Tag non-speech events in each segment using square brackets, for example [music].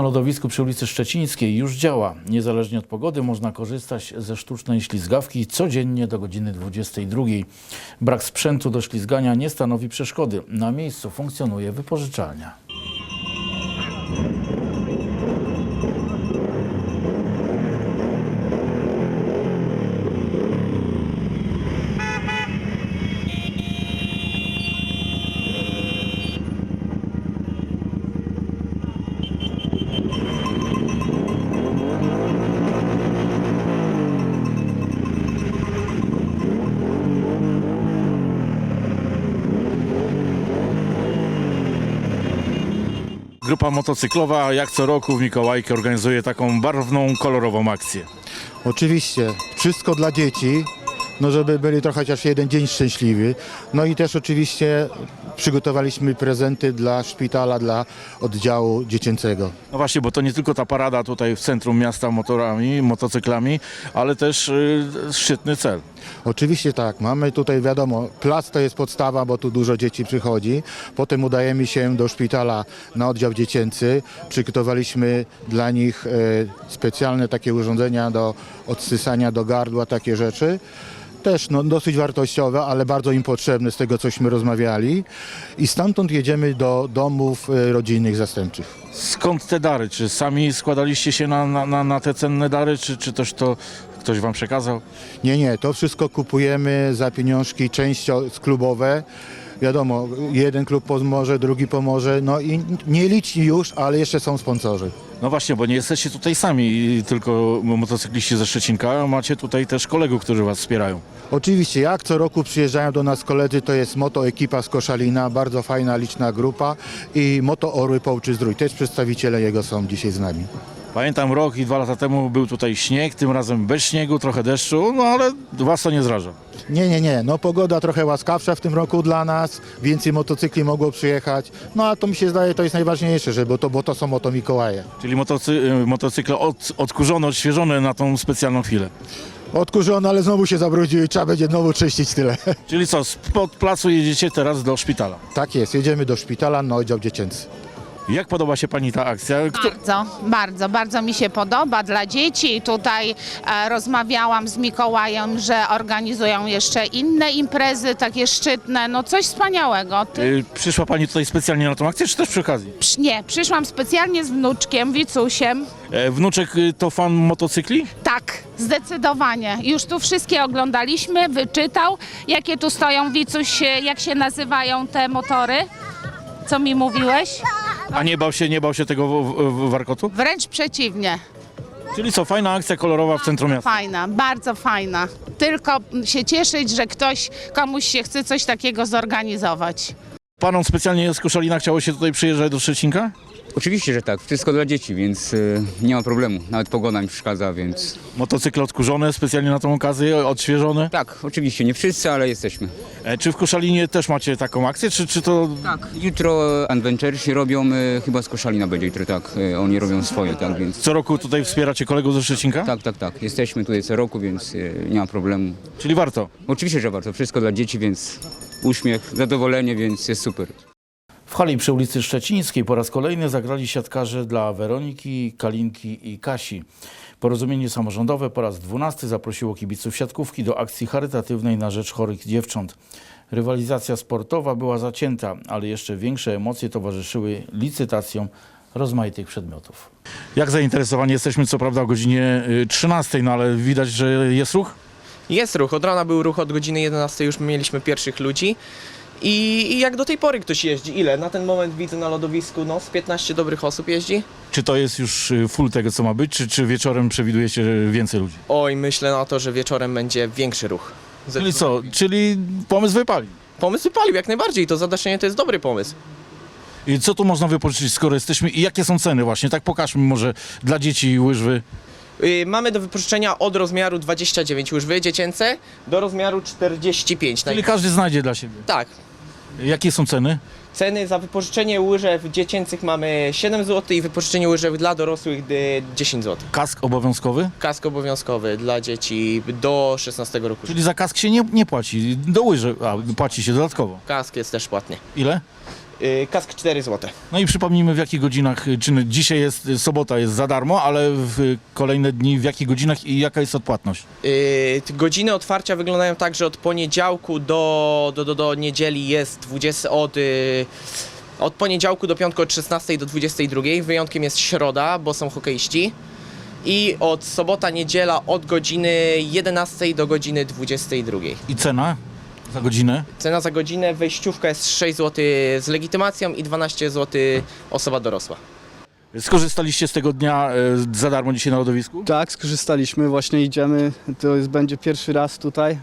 Sztuczne lodowisko przy ulicy Szczecińskiej już działa. Niezależnie od pogody można korzystać ze sztucznej ślizgawki codziennie do godziny 22. Brak sprzętu do ślizgania nie stanowi przeszkody. Na miejscu funkcjonuje wypożyczalnia. Grupa motocyklowa jak co roku w Mikołajkę organizuje taką barwną, kolorową akcję. Oczywiście, wszystko dla dzieci, no żeby byli trochę chociaż jeden dzień szczęśliwy. No i też oczywiście przygotowaliśmy prezenty dla szpitala, dla oddziału dziecięcego. No właśnie, bo to nie tylko ta parada tutaj w centrum miasta motorami, motocyklami, ale też y, szczytny cel. Oczywiście tak, mamy tutaj wiadomo, plac to jest podstawa, bo tu dużo dzieci przychodzi. Potem udajemy się do szpitala na oddział dziecięcy. Przygotowaliśmy dla nich e, specjalne takie urządzenia do odsysania do gardła, takie rzeczy. Też no, dosyć wartościowe, ale bardzo im potrzebne z tego, cośmy rozmawiali. I stamtąd jedziemy do domów e, rodzinnych zastępczych. Skąd te dary? Czy sami składaliście się na, na, na, te cenne dary, czy, czy też to ktoś wam przekazał? Nie, nie, to wszystko kupujemy za pieniążki częścią klubowe. Wiadomo, jeden klub pomoże, drugi pomoże, no i nie liczni już, ale jeszcze są sponsorzy. No właśnie, bo nie jesteście tutaj sami, tylko motocykliści ze Szczecinka, macie tutaj też kolegów, którzy was wspierają. Oczywiście, jak co roku przyjeżdżają do nas koledzy, to jest Moto Ekipa z Koszalina, bardzo fajna, liczna grupa i Moto Orły Połczy Zdrój, też przedstawiciele jego są dzisiaj z nami. Pamiętam rok i dwa lata temu był tutaj śnieg, tym razem bez śniegu, trochę deszczu, no ale was to nie zraża. Nie, nie, nie, no pogoda trochę łaskawsza w tym roku dla nas, więcej motocykli mogło przyjechać, no a to mi się zdaje, to jest najważniejsze, że, bo, to, bo to są Moto Mikołaje. Czyli motocy, y, motocykle od, odkurzone, odświeżone na tą specjalną chwilę. Odkurzone, ale znowu się zabrudziły i trzeba będzie znowu czyścić tyle. Czyli co, spod placu jedziecie teraz do szpitala. Tak jest, jedziemy do szpitala na oddział dziecięcy. Jak podoba się pani ta akcja? Kto, Bardzo, bardzo, bardzo mi się podoba dla dzieci. Tutaj e, rozmawiałam z Mikołajem, że organizują jeszcze inne imprezy, takie szczytne, no coś wspaniałego. Ty, y, przyszła pani tutaj specjalnie na tą akcję, czy też przy okazji? psz, nie, przyszłam specjalnie z wnuczkiem, Wicusiem. E, wnuczek y, to fan motocykli? Tak, zdecydowanie. Już tu wszystkie oglądaliśmy, wyczytał, jakie tu stoją, Wicuś, e, jak się nazywają te motory. Co mi mówiłeś? A nie bał się, nie bał się tego w, w, warkotu? Wręcz przeciwnie. Czyli co, fajna akcja kolorowa w centrum miasta. Fajna, bardzo fajna. Tylko się cieszyć, że ktoś, komuś się chce coś takiego zorganizować. Panom specjalnie z Koszalina chciało się tutaj przyjeżdżać do Szczecinka? Oczywiście, że tak. Wszystko dla dzieci, więc y, nie ma problemu. Nawet pogoda mi przeszkadza, więc Motocykle odkurzone specjalnie na tą okazję, odświeżone. tak, oczywiście, nie wszyscy, ale jesteśmy. E, czy w Koszalinie też macie taką akcję, czy, czy to... Tak. Jutro Adventuresi robią, y, chyba z Koszalina będzie jutro, tak. Y, oni robią swoje, tak, więc Co roku tutaj wspieracie kolegów ze Szczecinka? tak, tak, tak. Jesteśmy tutaj co roku, więc y, nie ma problemu. Czyli warto. Oczywiście, że warto. Wszystko dla dzieci, więc uśmiech, zadowolenie, więc jest super. W hali przy ulicy Szczecińskiej po raz kolejny zagrali siatkarze dla Weroniki, Kalinki i Kasi. Porozumienie samorządowe po raz dwunasty zaprosiło kibiców siatkówki do akcji charytatywnej na rzecz chorych dziewcząt. Rywalizacja sportowa była zacięta, ale jeszcze większe emocje towarzyszyły licytacjom rozmaitych przedmiotów. Jak zainteresowani jesteśmy, co prawda o godzinie y, 13, no ale widać, że jest ruch? Jest ruch, od rana był ruch, od godziny 11 już mieliśmy pierwszych ludzi. I, I jak do tej pory ktoś jeździ? Ile? Na ten moment widzę na lodowisku, no z 15 dobrych osób jeździ. Czy to jest już y, full tego, co ma być, czy, czy wieczorem przewidujecie więcej ludzi? Oj, myślę na to, że wieczorem będzie większy ruch. Czyli co, czyli pomysł wypali. Pomysł wypalił jak najbardziej, to zadaszenie to jest dobry pomysł. I co tu można wypożyczyć, skoro jesteśmy i jakie są ceny właśnie? Tak pokażmy może dla dzieci łyżwy. Yy, mamy do wypożyczenia od rozmiaru 29 łyżwy dziecięce do rozmiaru 45. Czyli każdy znajdzie dla siebie. Tak. Jakie są ceny? Ceny za wypożyczenie łyżew dziecięcych mamy 7 zł i wypożyczenie łyżew dla dorosłych y, 10 zł. Kask obowiązkowy? Kask obowiązkowy dla dzieci do 16 roku. Czyli za kask się nie, nie płaci, do łyży a, płaci się dodatkowo. Kask jest też płatny. Ile? Yy, kask 4 zł. No i przypomnijmy w jakich godzinach, y, czy dzisiaj jest y, sobota, jest za darmo, ale w y, kolejne dni w jakich godzinach i jaka jest odpłatność? Yy, godziny otwarcia wyglądają tak, że od poniedziałku do, do, do, do niedzieli jest 20 od, yy, od poniedziałku do piątku od 16 do 22. Wyjątkiem jest środa, bo są hokeiści. I od sobota, niedziela od godziny 11 do godziny 22. I cena za godzinę? Cena za godzinę wejściówka jest 6 zł z legitymacją i 12 zł osoba dorosła. Skorzystaliście z tego dnia y, za darmo dzisiaj na lodowisku? Tak, skorzystaliśmy, właśnie idziemy. To jest, będzie pierwszy raz tutaj.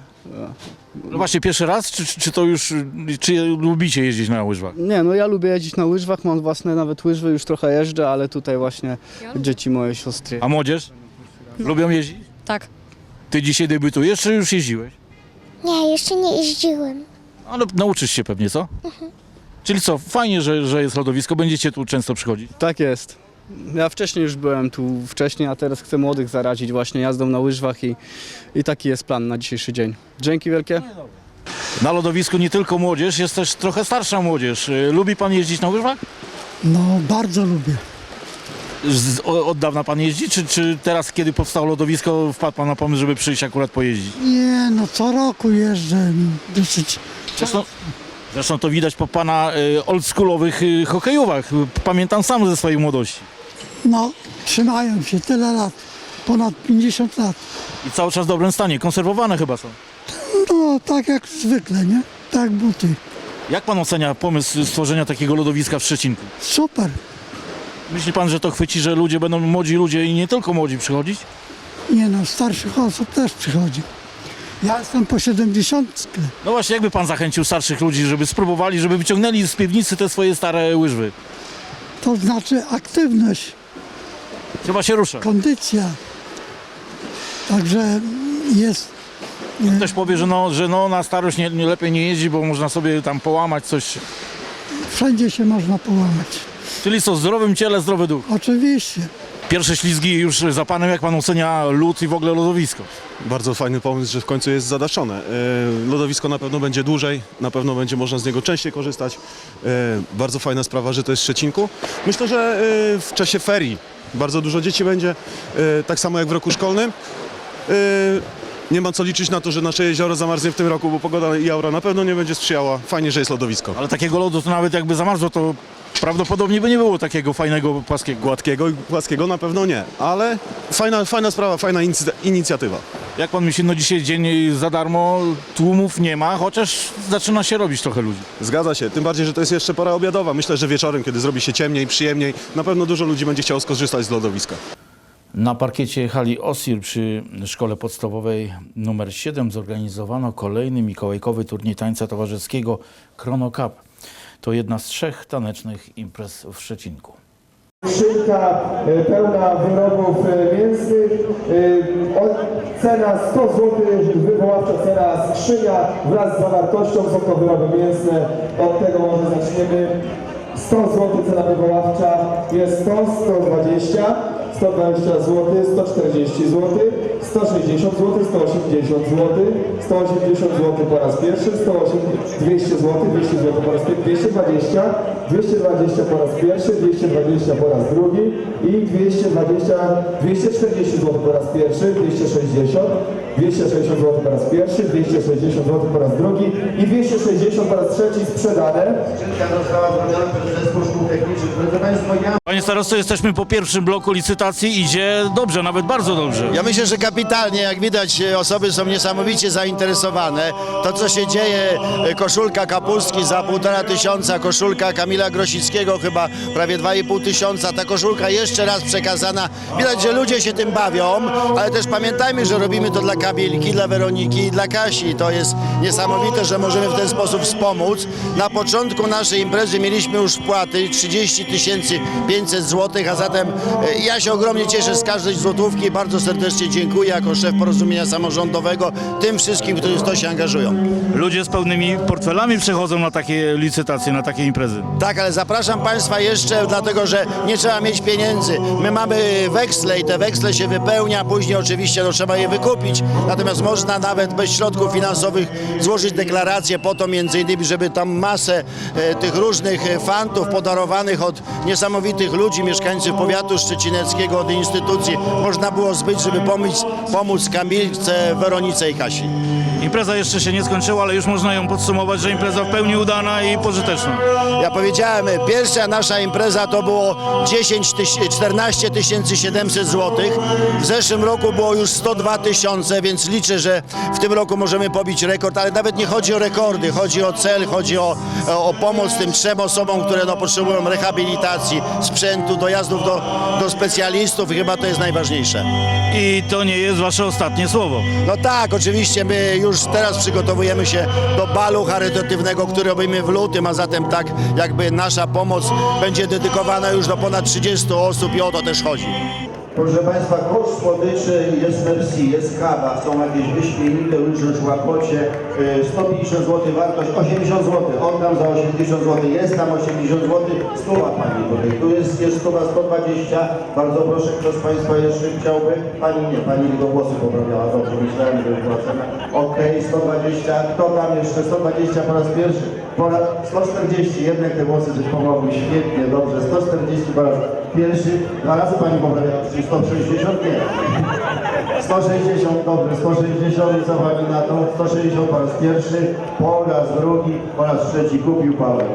No właśnie pierwszy raz, czy, czy czy to już, czy lubicie jeździć na łyżwach? Nie, no ja lubię jeździć na łyżwach, mam własne nawet łyżwy, już trochę jeżdżę, ale tutaj właśnie dzieci moje siostry. A młodzież? Lubią jeździć? Tak. Ty dzisiaj debiutujesz, czy już jeździłeś? Nie, jeszcze nie jeździłem. Ale nauczysz się pewnie, co? Czyli co, fajnie, że, że jest lodowisko, będziecie tu często przychodzić. Tak jest. Ja wcześniej już byłem tu wcześniej, a teraz chcę młodych zarazić właśnie jazdą na łyżwach i, i taki jest plan na dzisiejszy dzień. Dzięki wielkie. Na lodowisku nie tylko młodzież, jest też trochę starsza młodzież. Y, Lubi pan jeździć na łyżwach? No, bardzo lubię. Z, od dawna pan jeździ, czy, czy teraz, kiedy powstało lodowisko, wpadł pan na pomysł, żeby przyjść akurat pojeździć? Nie, no co roku jeżdżę dosyć. Zresztą, zresztą to widać po pana y, oldschoolowych y, hokejówach. Pamiętam sam ze swojej młodości. No, trzymają się tyle lat, ponad 50 lat. I cały czas w dobrym stanie, konserwowane chyba są. No, tak jak zwykle, nie? Tak buty. Jak pan ocenia pomysł stworzenia takiego lodowiska w Szczecinku? Super. Myśli pan, że to chwyci, że ludzie będą młodzi ludzie i nie tylko młodzi przychodzić? Nie no, starszych osób też przychodzi. Ja jestem po 70. No właśnie, jakby pan zachęcił starszych ludzi, żeby spróbowali, żeby wyciągnęli z piwnicy te swoje stare łyżwy? To znaczy aktywność, Chyba się rusza. kondycja. Także jest Ktoś powie, że no, że no na starość nie, nie lepiej nie jeździ, bo można sobie tam połamać coś. wszędzie się można połamać. Czyli co, w zdrowym ciele, zdrowy duch. Oczywiście. Pierwsze ślizgi już za panem, jak pan ocenia lód i w ogóle lodowisko? Bardzo fajny pomysł, że w końcu jest zadaszone. E, Lodowisko na pewno będzie dłużej, na pewno będzie można z niego częściej korzystać. E, Bardzo fajna sprawa, że to jest w Szczecinku. Myślę, że e, w czasie ferii bardzo dużo dzieci będzie, e, tak samo jak w roku szkolnym. E, Nie ma co liczyć na to, że nasze jezioro zamarznie w tym roku, bo pogoda i aura na pewno nie będzie sprzyjała. Fajnie, że jest lodowisko. Ale takiego lodu to nawet jakby zamarzło, to prawdopodobnie by nie było takiego fajnego, płaskiego. Gładkiego i płaskiego na pewno nie, ale fajna, fajna sprawa, fajna inicjatywa. Jak pan myśli, no dzisiaj dzień za darmo, tłumów nie ma, chociaż zaczyna się robić trochę ludzi. Zgadza się, tym bardziej, że to jest jeszcze pora obiadowa. Myślę, że wieczorem, kiedy zrobi się ciemniej, przyjemniej, na pewno dużo ludzi będzie chciało skorzystać z lodowiska. Na parkiecie hali Osir przy szkole podstawowej nr 7 zorganizowano kolejny mikołajkowy turniej tańca towarzyskiego Chrono Cup. To jedna z trzech tanecznych imprez w Szczecinku. Szynka e, pełna wyrobów e, mięsnych, e, cena 100 zł, wywoławcza cena skrzynia wraz z zawartością, są to wyroby mięsne, od tego może zaczniemy. 100 zł cena wywoławcza. Jest 100, 120, 120 zł, 140 zł, 160 zł, 180 zł, 180 zł po raz pierwszy, 180, 200 zł, 200 zł po raz pierwszy, 220, 220 po raz pierwszy, 220 po raz drugi i 220, 240 zł po raz pierwszy, 260, 260 zł po raz pierwszy, 260 zł po raz drugi i 260 po raz trzeci sprzedane. Panie starosto, jesteśmy po pierwszym bloku licytacji, idzie dobrze, nawet bardzo dobrze. Ja myślę, że kapitalnie, jak widać osoby są niesamowicie zainteresowane. To co się dzieje, koszulka Kapustki za półtora tysiąca, koszulka Kamila Grosickiego chyba prawie 2,5 tysiąca, ta koszulka jeszcze raz przekazana. Widać, że ludzie się tym bawią, ale też pamiętajmy, że robimy to dla Kamilki, dla Weroniki i dla Kasi. To jest niesamowite, że możemy w ten sposób wspomóc. Na początku naszej imprezy mieliśmy już wpłaty 30 tysięcy 500 złotych, a zatem e, ja się ogromnie cieszę z każdej złotówki. Bardzo serdecznie dziękuję jako szef porozumienia samorządowego tym wszystkim, którzy w to się angażują. Ludzie z pełnymi portfelami przychodzą na takie licytacje, na takie imprezy. Tak, ale zapraszam Państwa jeszcze, dlatego że nie trzeba mieć pieniędzy. My mamy weksle i te weksle się wypełnia, później oczywiście no, trzeba je wykupić natomiast można nawet bez środków finansowych złożyć deklarację po to między innymi, żeby tam masę e, tych różnych e, fantów podarowanych od niesamowitych ludzi, mieszkańców powiatu szczecineckiego, od instytucji można było zbyć, żeby pomóc, pomóc Kamilce, Weronice i Kasi. Impreza jeszcze się nie skończyła, ale już można ją podsumować, że impreza w pełni udana i pożyteczna. Ja powiedziałem, pierwsza nasza impreza to było 10 tyś- 14 700 złotych. W zeszłym roku było już 102 tysiące, więc liczę, że w tym roku możemy pobić rekord, ale nawet nie chodzi o rekordy, chodzi o cel, chodzi o, o pomoc tym trzem osobom, które no, potrzebują rehabilitacji, sprzętu, dojazdów do, do specjalistów i chyba to jest najważniejsze. I to nie jest wasze ostatnie słowo. No tak, oczywiście my już teraz przygotowujemy się do balu charytatywnego, który robimy w lutym, a zatem tak jakby nasza pomoc będzie dedykowana już do ponad 30 osób i o to też chodzi. Proszę Państwa, koszt słodyczy jest Merci, jest kawa, są jakieś wyśmienite różne szłakocie, y, 150 zł wartość, 80 zł, oddam za 80 zł, jest tam 80 zł, stuwa Pani tutaj, tu jest, jest stuwa 120, bardzo proszę, kto z Państwa jeszcze chciałby, Pani nie, Pani tylko głosy poprawiała, dobrze, myślałem, że była cena, okej, 120, kto tam jeszcze, 120 po raz pierwszy, po raz 140, jednak te głosy coś pomogły, świetnie, dobrze, 140 po raz pierwszy, dwa razy Pani poprawiała, czyli 160, nie. 160, dobrze, 160 i co Pani na to? 160 po raz pierwszy, po raz drugi, po raz trzeci kupił Paweł.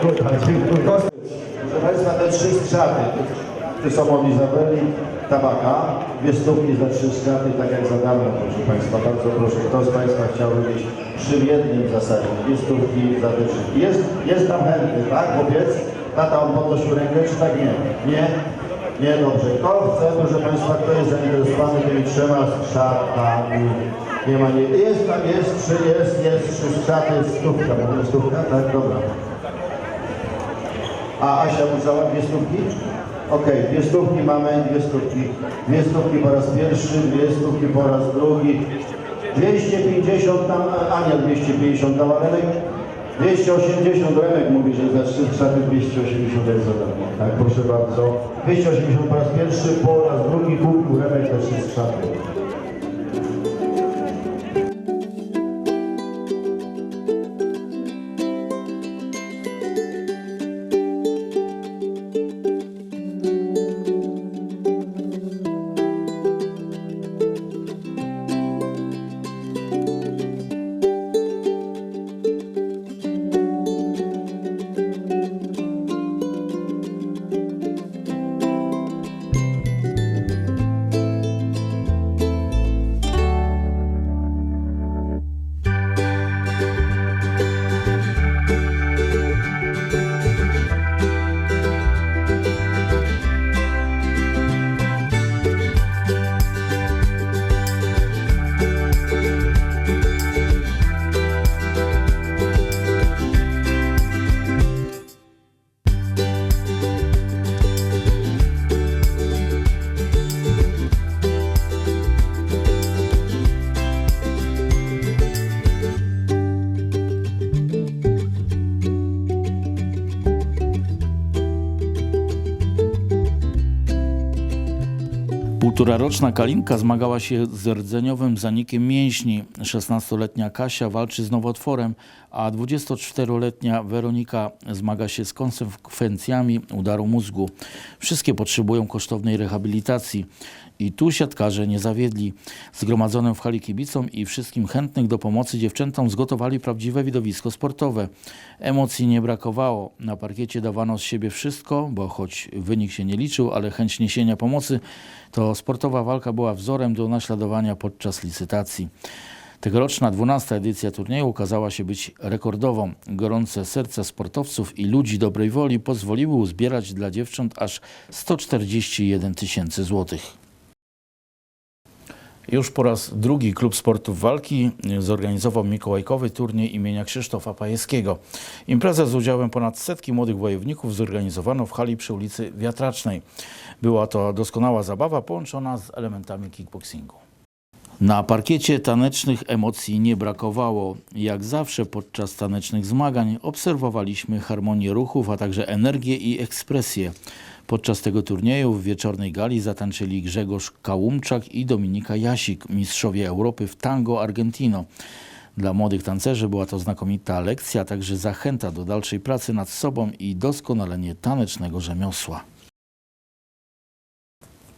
Proszę Państwa, te trzy skrzaty, czy są od Izabeli Tabaka, dwie stówki za trzy skrzaty, tak jak za darmo, proszę Państwa, bardzo proszę, kto z Państwa chciałby mieć przy jednym zasadzie, dwie stówki za te trzy. Jest, jest tam chętny, tak, chłopiec? Tata, on podnosił rękę, czy tak nie? Nie? Nie, dobrze. Kto chce, proszę Państwa, kto jest zainteresowany tymi trzema skrzatami? Nie ma, nie. Jest tam, jest, trzy, jest, jest, trzy skrzaty, stówka, mówię stówka, tak, dobra. A Asia musiała dwie stówki? Okej, dwie stówki mamy, dwie stówki. Dwie stówki po raz pierwszy, dwie stówki po raz drugi. 250 tam, Ania 250 dała Remek. 280 Remek mówi, że za trzy skrzaty 280 jest za darmo. Tak, proszę bardzo. 280 po raz pierwszy, po raz drugi kupił Remek te trzy skrzaty. Półtoraroczna Kalinka zmagała się z rdzeniowym zanikiem mięśni. 16-letnia Kasia walczy z nowotworem, a 24-letnia Weronika zmaga się z konsekwencjami udaru mózgu. Wszystkie potrzebują kosztownej rehabilitacji. I tu siatkarze nie zawiedli. Zgromadzonym w hali kibicom i wszystkim chętnych do pomocy dziewczętom zgotowali prawdziwe widowisko sportowe. Emocji nie brakowało. Na parkiecie dawano z siebie wszystko, bo choć wynik się nie liczył, ale chęć niesienia pomocy, to sportowa walka była wzorem do naśladowania podczas licytacji. Tegoroczna 12 edycja turnieju okazała się być rekordową. Gorące serca sportowców i ludzi dobrej woli pozwoliły uzbierać dla dziewcząt aż 141 tysięcy złotych. Już po raz drugi Klub Sportów Walki zorganizował mikołajkowy turniej imienia Krzysztofa Pajewskiego. Imprezę z udziałem ponad setki młodych wojowników zorganizowano w hali przy ulicy Wiatracznej. Była to doskonała zabawa połączona z elementami kickboxingu. Na parkiecie tanecznych emocji nie brakowało. Jak zawsze podczas tanecznych zmagań obserwowaliśmy harmonię ruchów, a także energię i ekspresję. Podczas tego turnieju w wieczornej gali zatańczyli Grzegorz Kałumczak i Dominika Jasik, mistrzowie Europy w tango Argentino. Dla młodych tancerzy była to znakomita lekcja, a także zachęta do dalszej pracy nad sobą i doskonalenie tanecznego rzemiosła.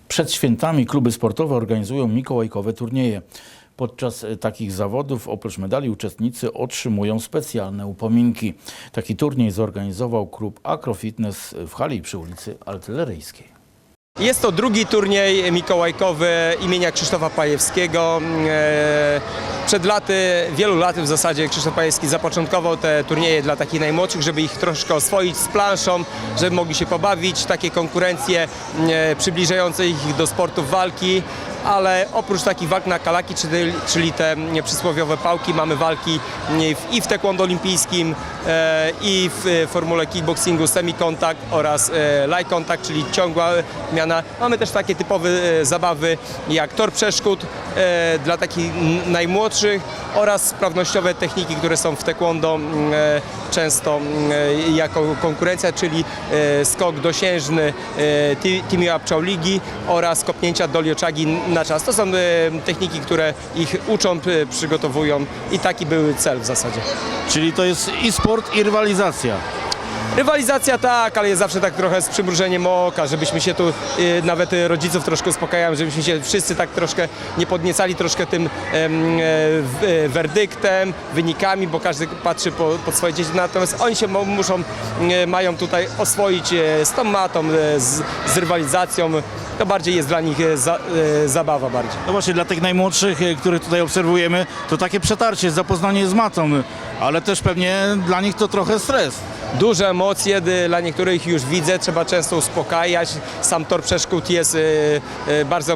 Przed świętami kluby sportowe organizują mikołajkowe turnieje. Podczas e, takich zawodów oprócz medali uczestnicy otrzymują specjalne upominki. Taki turniej zorganizował klub Acrofitness w hali przy ulicy Artyleryjskiej. Jest to drugi turniej mikołajkowy imienia Krzysztofa Pajewskiego. E, Przed laty, wielu laty w zasadzie Krzysztof Pajewski zapoczątkował te turnieje dla takich najmłodszych, żeby ich troszkę oswoić z planszą, żeby mogli się pobawić, takie konkurencje e, przybliżające ich do sportów walki. Ale oprócz takich walk na kalaki, czyli, te przysłowiowe pałki, mamy walki i w taekwondo olimpijskim, e, i w e, formule kickboxingu semi-kontakt oraz e, light contact, czyli ciągła miana. Mamy też takie typowe zabawy jak tor przeszkód dla takich najmłodszych oraz sprawnościowe techniki, które są w taekwondo często jako konkurencja, czyli skok dosiężny e, ti- Timi Apczałligi oraz kopnięcia dolioczagi na czas. To są e, techniki, które ich uczą, e, przygotowują i taki był cel w zasadzie. Czyli to jest i sport, i rywalizacja. Rywalizacja tak, ale jest zawsze tak trochę z przymrużeniem oka, żebyśmy się tu, y, nawet y, rodziców troszkę uspokajałem, żebyśmy się wszyscy tak troszkę nie podniecali troszkę tym e, e, werdyktem, wynikami, bo każdy patrzy po, pod swoje dzieci, natomiast oni się muszą, e, mają tutaj oswoić z tą matą, z, z rywalizacją, to bardziej jest dla nich za, zabawa bardziej. No właśnie dla tych najmłodszych, których tutaj obserwujemy, to takie przetarcie, zapoznanie z matą, ale też pewnie dla nich to trochę stres. duże emocje, dla niektórych już widzę, trzeba często uspokajać. Sam tor przeszkód jest y, y, bardzo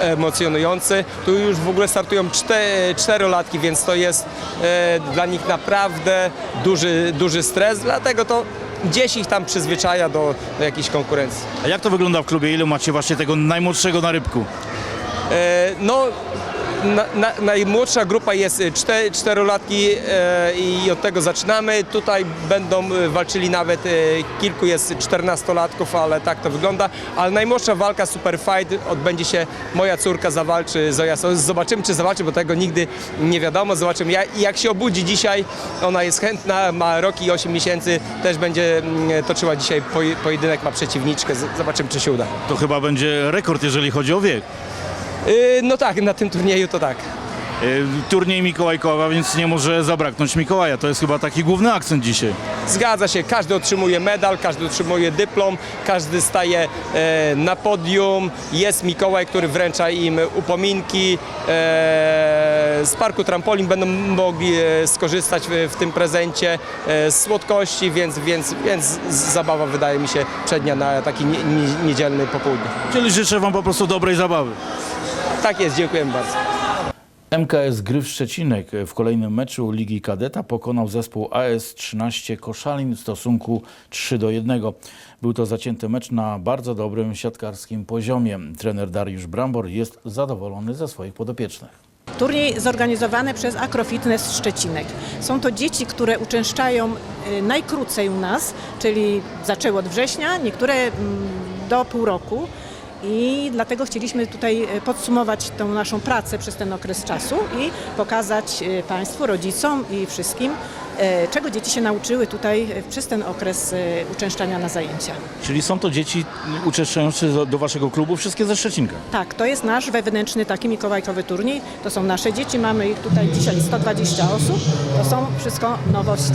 emocjonujący. Tu już w ogóle startują czte, czterolatki, więc to jest y, dla nich naprawdę duży, duży stres, dlatego to gdzieś ich tam przyzwyczaja do, do jakiejś konkurencji. A jak to wygląda w klubie? Ilu macie właśnie tego najmłodszego na rybku? No, na, na, najmłodsza grupa jest e, czte, czterolatki e, i od tego zaczynamy. Tutaj będą e, walczyli nawet kilku jest czternastolatków, ale tak to wygląda. Ale najmłodsza walka Super Fight odbędzie się, moja córka zawalczy, Zoja. Zobaczymy czy zawalczy, bo tego nigdy nie wiadomo. Zobaczymy ja, i jak się obudzi dzisiaj, ona jest chętna, ma rok i 8 miesięcy, też będzie mm, toczyła dzisiaj poj- pojedynek, ma przeciwniczkę. Zobaczymy czy się uda. To chyba będzie rekord, jeżeli chodzi o wiek. E, No tak, na tym turnieju to tak. Y, Turniej Mikołajkowa, więc nie może zabraknąć Mikołaja. To jest chyba taki główny akcent dzisiaj. Zgadza się, każdy otrzymuje medal, każdy otrzymuje dyplom, każdy staje e, na podium. Jest Mikołaj, który wręcza im upominki. E, z parku trampolin będą mogli e, skorzystać w, w tym prezencie e, z słodkości, więc, więc, więc zabawa wydaje mi się przednia na taki nie, nie, niedzielny popołudnie. Czyli życzę Wam po prostu dobrej zabawy. Tak jest, dziękujemy bardzo. MKS Gryf Szczecinek w kolejnym meczu Ligi Kadeta pokonał zespół AS-13 Koszalin w stosunku 3 do 1. Był to zacięty mecz na bardzo dobrym siatkarskim poziomie. Trener Dariusz Brambor jest zadowolony ze swoich podopiecznych. Turniej zorganizowany przez Acrofitness Szczecinek. Są to dzieci, które uczęszczają y, najkrócej u nas, czyli zaczęły od września, niektóre mm, do pół roku. I dlatego chcieliśmy tutaj y, podsumować tą naszą pracę przez ten okres czasu i pokazać y, Państwu, rodzicom i wszystkim, czego dzieci się nauczyły tutaj y, przez ten okres y, uczęszczania na zajęcia. Czyli są to dzieci uczęszczające do- do Waszego klubu, wszystkie ze Szczecinka. Tak, to jest nasz wewnętrzny taki mikołajkowy turniej. To są nasze dzieci, mamy ich tutaj dzisiaj 120 osób. To są wszystko nowości.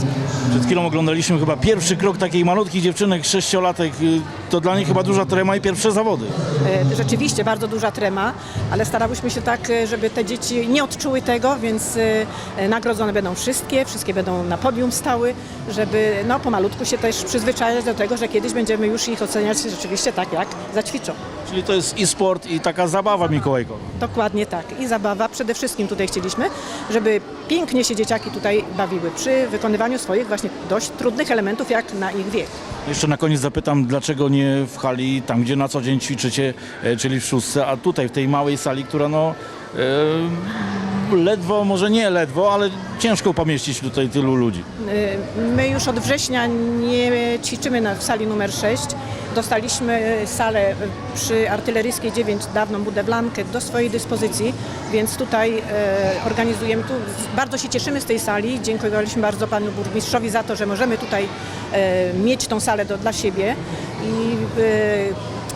Przed chwilą oglądaliśmy chyba pierwszy krok takiej malutkiej dziewczynek, sześciolatek. Y, To dla nich chyba duża trema i pierwsze zawody. E, Rzeczywiście bardzo duża trema, ale starałyśmy się tak, e, żeby te dzieci nie odczuły tego, więc e, nagrodzone będą wszystkie, wszystkie będą na podium stały, żeby no, pomalutku się też przyzwyczajać do tego, że kiedyś będziemy już ich oceniać rzeczywiście tak, jak zaćwiczą. Czyli to jest i sport, i taka zabawa mikołajkowa. Dokładnie tak. I zabawa. Przede wszystkim tutaj chcieliśmy, żeby pięknie się dzieciaki tutaj bawiły przy wykonywaniu swoich właśnie dość trudnych elementów, jak na ich wiek. Jeszcze na koniec zapytam, dlaczego nie w hali, tam gdzie na co dzień ćwiczycie, e, czyli w szóstce, a tutaj w tej małej sali, która no, e, ledwo, może nie ledwo, ale ciężko pomieścić tutaj tylu ludzi. Y, My już od września nie ćwiczymy na, sali numer 6. Dostaliśmy salę przy Artyleryjskiej 9, dawną budowlankę, do swojej dyspozycji, więc tutaj organizujemy tu. Bardzo się cieszymy z tej sali. Dziękowaliśmy bardzo panu burmistrzowi za to, że możemy tutaj mieć tą salę do, dla siebie. I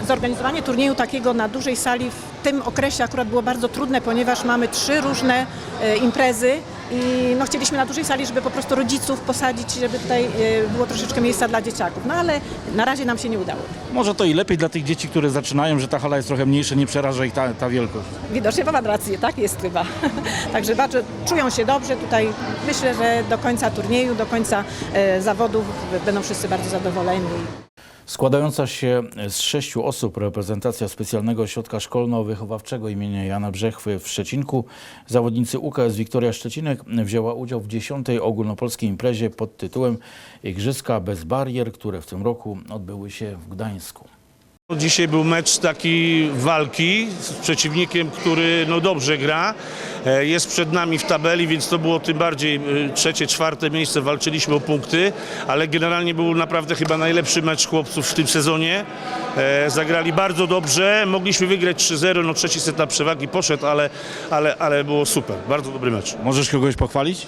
zorganizowanie turnieju takiego na dużej sali w tym okresie akurat było bardzo trudne, ponieważ mamy trzy różne e, imprezy i no, chcieliśmy na dużej sali, żeby po prostu rodziców posadzić, żeby tutaj e, było troszeczkę miejsca dla dzieciaków. No ale na razie nam się nie udało. Może to i lepiej dla tych dzieci, które zaczynają, że ta hala jest trochę mniejsza, nie przeraża ich ta, ta wielkość. Widocznie ma pan rację, tak jest chyba. [laughs] Także bardzo czują się dobrze tutaj. Myślę, że do końca turnieju, do końca e, zawodów będą wszyscy bardzo zadowoleni. Składająca się z sześciu osób reprezentacja specjalnego ośrodka szkolno-wychowawczego imienia Jana Brzechwy w Szczecinku, zawodnicy UKS Wiktoria Szczecinek wzięła udział w dziesiątej ogólnopolskiej imprezie pod tytułem Igrzyska bez barier, które w tym roku odbyły się w Gdańsku. Dzisiaj był mecz taki walki z przeciwnikiem, który no dobrze gra. E, Jest przed nami w tabeli, więc to było tym bardziej e, trzecie, czwarte miejsce. Walczyliśmy o punkty, ale generalnie był naprawdę chyba najlepszy mecz chłopców w tym sezonie. E, Zagrali bardzo dobrze. Mogliśmy wygrać 3-0. No trzeci set na przewagi poszedł, ale, ale, ale było super. Bardzo dobry mecz. Możesz kogoś pochwalić?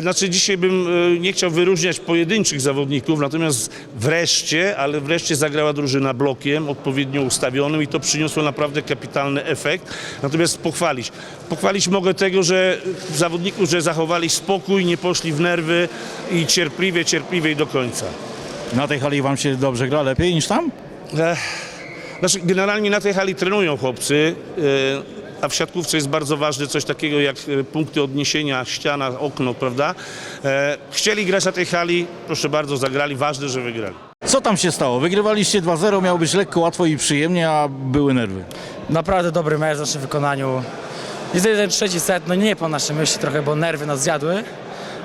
Znaczy dzisiaj bym nie chciał wyróżniać pojedynczych zawodników, natomiast wreszcie, ale wreszcie zagrała drużyna blokiem odpowiednio ustawionym i to przyniosło naprawdę kapitalny efekt. Natomiast pochwalić. Pochwalić mogę tego, że zawodników, że zachowali spokój, nie poszli w nerwy i cierpliwie, cierpliwie i do końca. Na tej hali wam się dobrze gra, lepiej niż tam? Ech, Znaczy, generalnie na tej hali trenują chłopcy, e, a w siatkówce jest bardzo ważne coś takiego jak e, punkty odniesienia, ściana, okno, prawda? E, Chcieli grać na tej hali, proszę bardzo, zagrali, ważne, że wygrali. Co tam się stało? Wygrywaliście 2-0, miało być lekko, łatwo i przyjemnie, a były nerwy. Naprawdę dobry mecz w naszym wykonaniu. Jest jeden trzeci set, no nie po naszej myśli trochę, bo nerwy nas zjadły,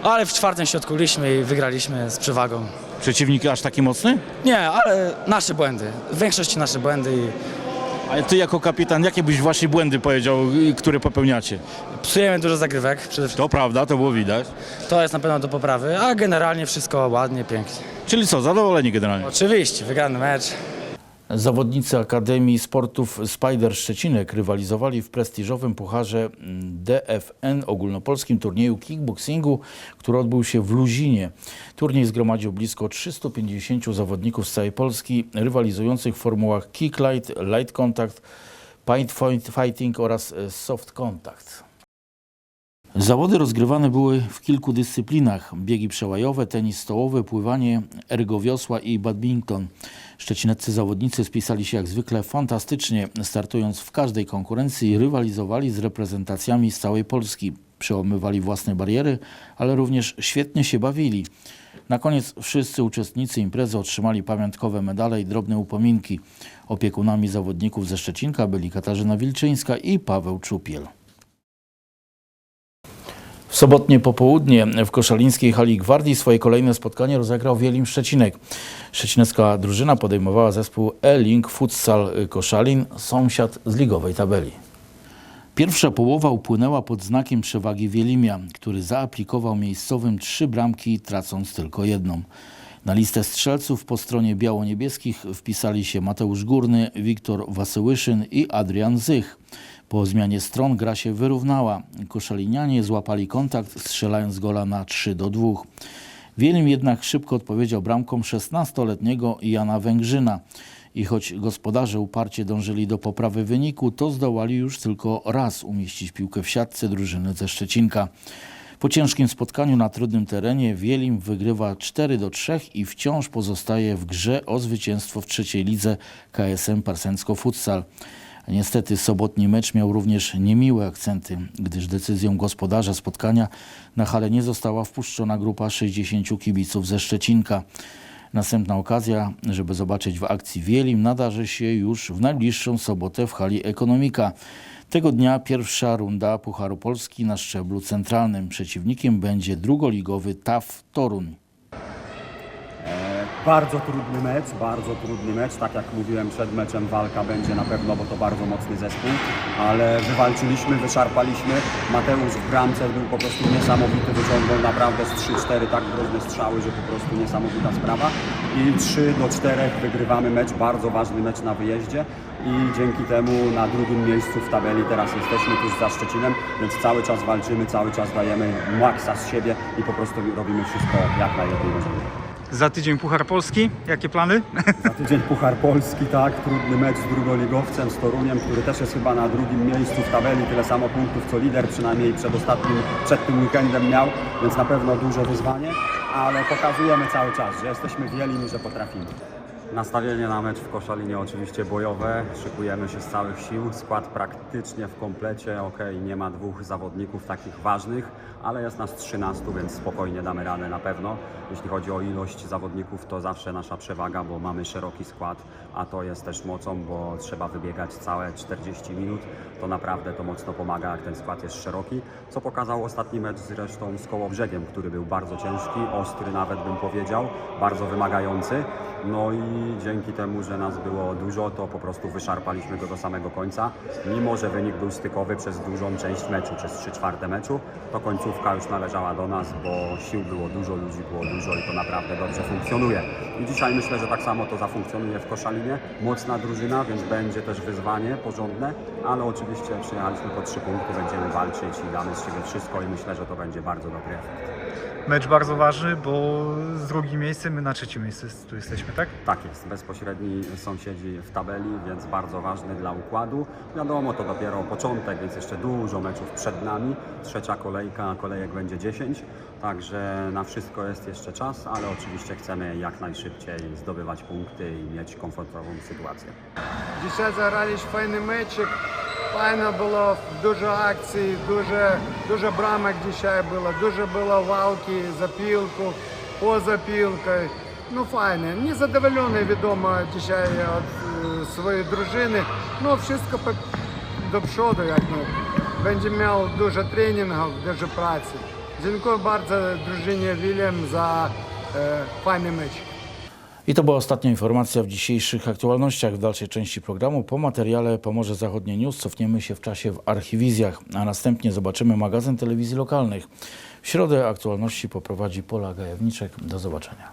ale w czwartym się odkuliśmy i wygraliśmy z przewagą. Przeciwnik aż taki mocny? Nie, ale nasze błędy, w większości nasze błędy i Ale ty jako kapitan, jakie byś właśnie błędy powiedział, y, które popełniacie? psujemy dużo zagrywek przede wszystkim. To prawda, to było widać. To jest na pewno do poprawy, a generalnie wszystko ładnie, pięknie. Czyli co, zadowoleni generalnie? Oczywiście, wygrany mecz. Zawodnicy Akademii Sportów Spider Szczecinek rywalizowali w prestiżowym pucharze DFN ogólnopolskim turnieju kickboxingu, który odbył się w Luzinie. Turniej zgromadził blisko 350 zawodników z całej Polski, rywalizujących w formułach kick light, light contact, point fighting oraz e, soft contact. Zawody rozgrywane były w kilku dyscyplinach. Biegi przełajowe, tenis stołowy, pływanie, ergowiosła i badminton. Szczecineccy zawodnicy spisali się jak zwykle fantastycznie, startując w każdej konkurencji rywalizowali z reprezentacjami z całej Polski. Przełamywali własne bariery, ale również świetnie się bawili. Na koniec wszyscy uczestnicy imprezy otrzymali pamiątkowe medale i drobne upominki. Opiekunami zawodników ze Szczecinka byli Katarzyna Wilczyńska i Paweł Czupiel. W sobotnie popołudnie w koszalińskiej hali Gwardii swoje kolejne spotkanie rozegrał Wielim Szczecinek. Szczecinecka drużyna podejmowała zespół E-Link Futsal Koszalin, sąsiad z ligowej tabeli. Pierwsza połowa upłynęła pod znakiem przewagi Wielimia, który zaaplikował miejscowym trzy bramki, tracąc tylko jedną. Na listę strzelców po stronie biało-niebieskich wpisali się Mateusz Górny, Wiktor Wasyłyszyn i Adrian Zych. Po zmianie stron gra się wyrównała. Koszalinianie złapali kontakt, strzelając gola na 3 do 2. Wielim jednak szybko odpowiedział bramką 16-letniego Jana Węgrzyna. I choć gospodarze uparcie dążyli do poprawy wyniku, to zdołali już tylko raz umieścić piłkę w siatce drużyny ze Szczecinka. Po ciężkim spotkaniu na trudnym terenie Wielim wygrywa 4 do 3 i wciąż pozostaje w grze o zwycięstwo w trzeciej lidze KSM Parsensko Futsal. Niestety sobotni mecz miał również niemiłe akcenty, gdyż decyzją gospodarza spotkania na halę nie została wpuszczona grupa 60 kibiców ze Szczecinka. Następna okazja, żeby zobaczyć w akcji Wielim, nadarzy się już w najbliższą sobotę w hali Ekonomika. Tego dnia pierwsza runda Pucharu Polski na szczeblu centralnym. Przeciwnikiem będzie drugoligowy TAF Toruń. Bardzo trudny mecz, bardzo trudny mecz. Tak jak mówiłem przed meczem, walka będzie na pewno, bo to bardzo mocny zespół, ale wywalczyliśmy, wyszarpaliśmy. Mateusz w bramce był po prostu niesamowity, wyciągnął naprawdę z 3-4 tak groźne strzały, że po prostu niesamowita sprawa. I 3 do 4 wygrywamy mecz, bardzo ważny mecz na wyjeździe i dzięki temu na drugim miejscu w tabeli teraz jesteśmy tuż za Szczecinem, więc cały czas walczymy, cały czas dajemy maksa z siebie i po prostu robimy wszystko jak najlepiej możemy. Za tydzień Puchar Polski. Jakie plany? Za tydzień Puchar Polski, tak, trudny mecz z drugoligowcem, z Toruniem, który też jest chyba na drugim miejscu w tabeli, tyle samo punktów co lider, przynajmniej przed ostatnim, przed tym weekendem miał, więc na pewno duże wyzwanie, ale pokazujemy cały czas, że jesteśmy wielimi, że potrafimy. Nastawienie na mecz w Koszalinie oczywiście bojowe, szykujemy się z całych sił, skład praktycznie w komplecie, ok, nie ma dwóch zawodników takich ważnych, ale jest nas 13, więc spokojnie damy radę na pewno. Jeśli chodzi o ilość zawodników, to zawsze nasza przewaga, bo mamy szeroki skład, a to jest też mocą, bo trzeba wybiegać całe 40 minut. To naprawdę to mocno pomaga, jak ten skład jest szeroki, co pokazał ostatni mecz zresztą z Kołobrzegiem, który był bardzo ciężki, ostry nawet bym powiedział, bardzo wymagający. No i dzięki temu, że nas było dużo, to po prostu wyszarpaliśmy go do samego końca. Mimo, że wynik był stykowy przez dużą część meczu, przez 3 czwarte meczu, to końcówka już należała do nas, bo sił było dużo, ludzi było dużo i to naprawdę dobrze funkcjonuje. I dzisiaj myślę, że tak samo to zafunkcjonuje w Koszalinie. Mocna drużyna, więc będzie też wyzwanie porządne, ale oczywiście przyjechaliśmy po trzy punkty, będziemy walczyć i damy z siebie wszystko i myślę, że to będzie bardzo dobry efekt. Mecz bardzo ważny, bo z drugim miejscem, my na trzecim miejscu tu jesteśmy, tak? Tak jest, bezpośredni sąsiedzi w tabeli, więc bardzo ważny dla układu. Wiadomo, to dopiero początek, więc jeszcze dużo meczów przed nami. Trzecia kolejka, kolejek będzie 10, także na wszystko jest jeszcze czas, ale oczywiście chcemy jak najszybciej zdobywać punkty i mieć komfortową sytuację. Dzisiaj zagraliśmy fajny meczик. Файно було, дуже акцій, дуже, дуже брамок dzisiaj було, дуже було валки, запілку, поза пілкою. Ну, файне. Не задоволений, відомо, dzisiaj від е, своєї дружини. Ну, все до przodu, як ну. Będzie miał dużo treningów, dużo pracy. Dziękuję bardzo drużynie William za e, fajny mecz. I to była ostatnia informacja w dzisiejszych aktualnościach. W dalszej części programu po materiale Pomorze Zachodnie News cofniemy się w czasie w archiwizjach, a następnie zobaczymy magazyn telewizji lokalnych. W środę aktualności poprowadzi Pola Gajewniczek. Do zobaczenia.